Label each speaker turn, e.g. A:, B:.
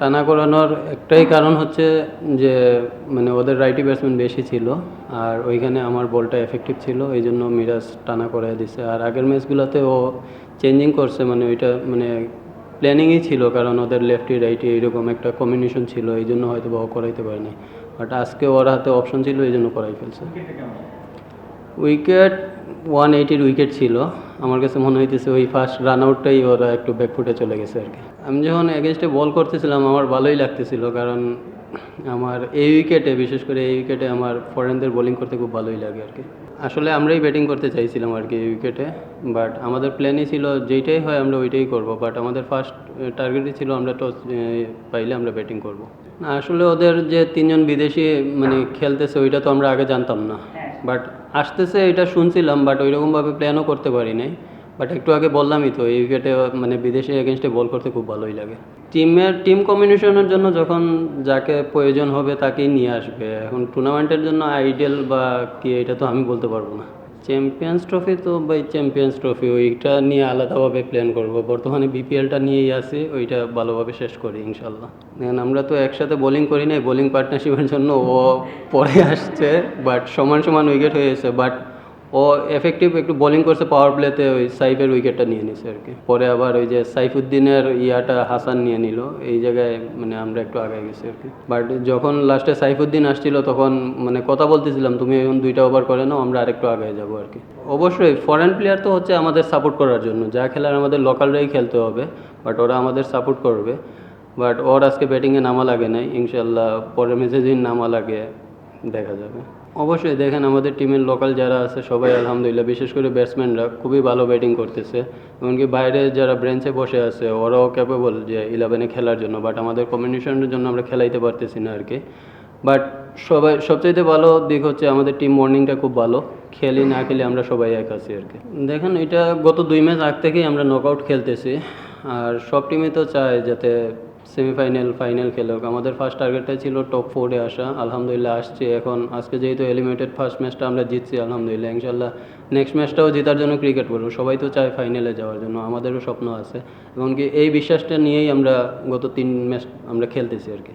A: টানা করানোর একটাই কারণ হচ্ছে যে মানে ওদের রাইটি ব্যাটসম্যান বেশি ছিল আর ওইখানে আমার বলটা এফেক্টিভ ছিল, এই জন্য মিরাজ টানা করে দিছে। আর আগের ম্যাচগুলোতে ও চেঞ্জিং করছে মানে ওইটা মানে প্ল্যানিংই ছিল, কারণ ওদের লেফটি রাইটি এইরকম একটা কম্বিনেশন ছিল, এই জন্য হয়তো বা ও করাইতে পারেনি। বাট আজকে ওর হাতে অপশন ছিল, এই জন্য করাই ফেলছে। উইকেট ওয়ান এইটির উইকেট ছিল। আমার কাছে মনে হইতেছে ওই ফার্স্ট রান আউটটাই ওরা একটু ব্যাকফুটে চলে গেছে আর কি। আমি যখন এগেনস্টে বল করতেছিলাম, আমার ভালোই লাগতেছিল কারণ আমার এই উইকেটে, বিশেষ করে এই উইকেটে আমার ফরেনদের বোলিং করতে খুব ভালোই লাগে আর কি। আসলে আমরাই ব্যাটিং করতে চাইছিলাম আর কি এই উইকেটে বাট আমাদের প্ল্যানই ছিল যেইটাই হয় আমরা ওইটাই করব বাট আমাদের ফার্স্ট টার্গেটই ছিল আমরা টস পাইলে আমরা ব্যাটিং করব। আসলে ওদের যে তিনজন বিদেশি মানে খেলতেছে, ওইটা তো আমরা আগে জানতাম না। বাট আসতেছে, এটা শুনছিলাম বাট ওইরকমভাবে প্ল্যানও করতে পারি নাই। বাট একটু আগে বললামই তো, এই উইকেটে মানে বিদেশি এগেনস্টে বল করতে খুব ভালোই লাগে। টিমের টিম কম্বিনেশনের জন্য যখন যাকে প্রয়োজন হবে, তাকেই নিয়ে আসবে। এখন টুর্নামেন্টের জন্য আইডিয়াল বা কি, এটা তো আমি বলতে পারব না। চ্যাম্পিয়ন্স ট্রফি তো ভাই চ্যাম্পিয়ন্স ট্রফি ওইটা নিয়ে আলাদাভাবে প্ল্যান করব। বর্তমানে বিপিএলটা নিয়েই আছি, ওইটা ভালোভাবে শেষ করি, ইনশাল্লাহ। দেখেন আমরা তো একসাথে বোলিং করি নাই বোলিং পার্টনারশিপের জন্য ও পরে আসছে বাট সমান সমান উইকেট হয়েছে বাট ও এফেক্টিভ একটু বোলিং করছে পাওয়ার প্লেতে ওই সাইফের উইকেটটা নিয়ে নিছে আর কি। পরে আবার ওই যে সাইফুদ্দিনের ইয়াটা হাসান নিয়ে নিল। এই জায়গায় মানে আমরা একটু আগে গেছি আর কি। বাট যখন লাস্টে সাইফুদ্দিন আসছিল, তখন মানে কথা বলতেছিলাম, তুমি এখন দুইটা ওভার করে নাও, আমরা আরেকটু আগে যাব আর কি। অবশ্যই ফরেন প্লেয়ার তো হচ্ছে আমাদের সাপোর্ট করার জন্য। যা খেলার আমাদের লোকালরাই খেলতে হবে বাট ওরা আমাদের সাপোর্ট করবে। বাট ওর আজকে ব্যাটিংয়ে নামা লাগে নাই। ইনশাল্লাহ পরের ম্যাচে নামা লাগে, দেখা যাবে। অবশ্যই দেখেন আমাদের টিমের লোকাল যারা আছে, সবাই আলহামদুলিল্লাহ, বিশেষ করে ব্যাটসম্যানরা খুবই ভালো ব্যাটিং করতেছে। এমনকি বাইরে যারা ব্রেঞ্চে বসে আছে, ওরাও ক্যাপেবল যে ইলেভেনে খেলার জন্য বাট আমাদের কম্বিনেশনের জন্য আমরা খেলাইতে পারতেছি না আর কি বাট সবাই, সবচাইতে ভালো দিক হচ্ছে আমাদের টিম মর্নিংটা খুব ভালো। খেলি না খেলি আমরা সবাই এক আছি আর কি দেখেন এটা গত দুই ম্যাচ আগ থেকেই আমরা নকআউট খেলতেছি। আর সব টিমে তো চায় যাতে সেমিফাইনাল ফাইনাল খেলুক আমাদের ফার্স্ট টার্গেটটাই ছিল টপ ফোরে আসা। আলহামদুলিল্লাহ, আসছে এখন। আজকে যেহেতু এলিমিনেটেড ফার্স্ট ম্যাচটা আমরা জিতছি, আলহামদুলিল্লাহ। ইনশাল্লাহ নেক্সট ম্যাচটাও জেতার জন্য ক্রিকেট করব। সবাই তো চায় ফাইনালে যাওয়ার জন্য। আমাদেরও স্বপ্ন আছে। এমনকি এই বিশ্বাসটা নিয়েই আমরা গত তিন ম্যাচ আমরা খেলতেছি আর কি।